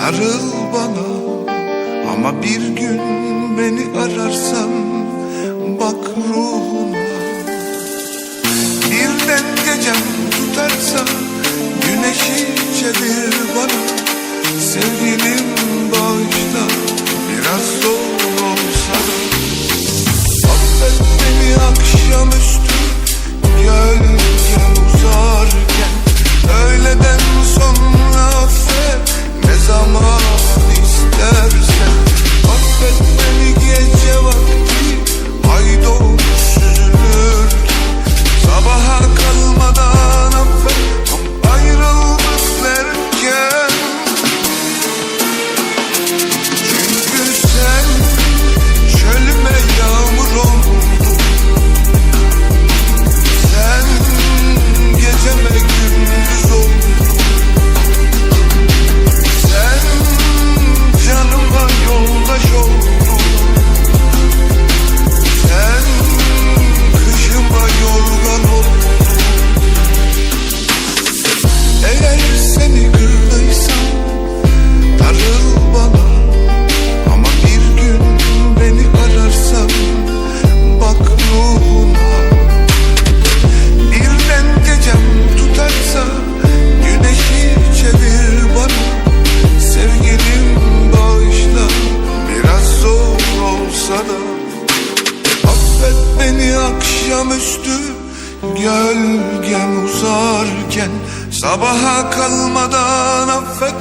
Darıl bana ama bir gün beni ararsan bak ruhuma. Birden gecem tutarsa güneşi çevir bana sevgilim beni akşamüstü Gölgem uzarken Sabaha kalmadan affet